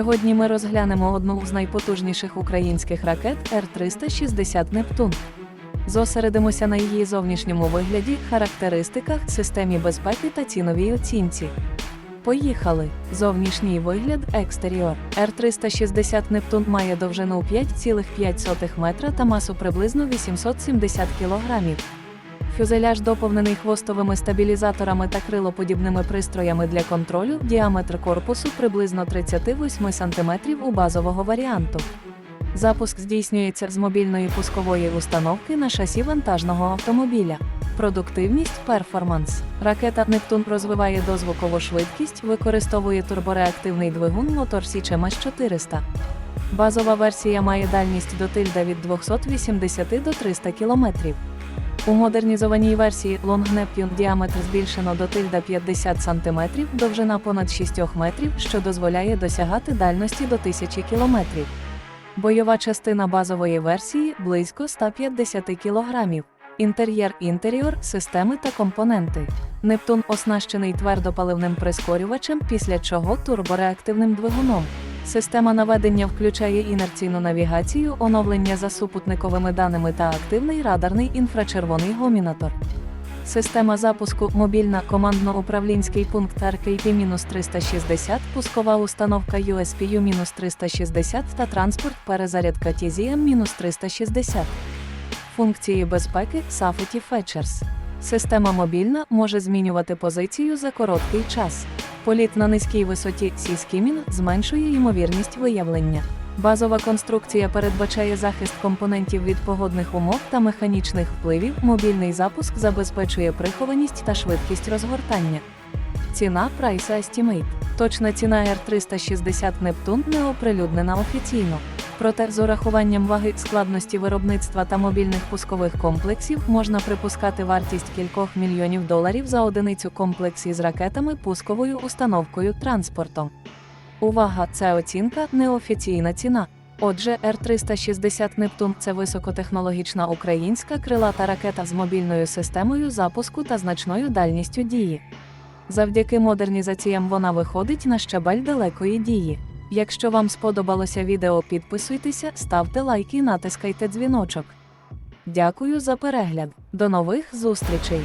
Сьогодні ми розглянемо одну з найпотужніших українських ракет Р-360 Нептун. Зосередимося на її зовнішньому вигляді, характеристиках, системі безпеки та ціновій оцінці. Поїхали! Зовнішній вигляд екстеріор. Р-360 Нептун має довжину 5,5 метра та масу приблизно 870 кг. Фюзеляж доповнений хвостовими стабілізаторами та крилоподібними пристроями для контролю, діаметр корпусу приблизно 38 см у базового варіанту. Запуск здійснюється з мобільної пускової установки на шасі вантажного автомобіля. Продуктивність перформанс. Ракета Нептун розвиває дозвукову швидкість, використовує турбореактивний двигун мотор Січемаш 400. Базова версія має дальність до тильда від 280 до 300 км. У модернізованій версії Long Neptune діаметр збільшено до тильда 50 см, довжина понад 6 метрів, що дозволяє досягати дальності до 1000 км. Бойова частина базової версії близько 150 кг. Інтер'єр інтеріор, системи та компоненти. Нептун оснащений твердопаливним прискорювачем, після чого турбореактивним двигуном. Система наведення включає інерційну навігацію, оновлення за супутниковими даними та активний радарний інфрачервоний гомінатор. Система запуску мобільна командно-управлінський пункт RKP-360, пускова установка USPU-360 та транспорт перезарядка TZM-360. Функції безпеки Safety Features. Система мобільна може змінювати позицію за короткий час. Політ на низькій висоті Сіскімін зменшує ймовірність виявлення. Базова конструкція передбачає захист компонентів від погодних умов та механічних впливів. Мобільний запуск забезпечує прихованість та швидкість розгортання. Ціна Price Estimate. Точна ціна R360 Нептун не оприлюднена офіційно. Проте з урахуванням ваги складності виробництва та мобільних пускових комплексів можна припускати вартість кількох мільйонів доларів за одиницю комплексі з ракетами, пусковою установкою транспортом. Увага! Це оцінка неофіційна ціна. Отже, Р-360 Нептун це високотехнологічна українська крилата ракета з мобільною системою запуску та значною дальністю дії. Завдяки модернізаціям вона виходить на щабель далекої дії. Якщо вам сподобалося відео, підписуйтеся, ставте лайк і натискайте дзвіночок. Дякую за перегляд. До нових зустрічей!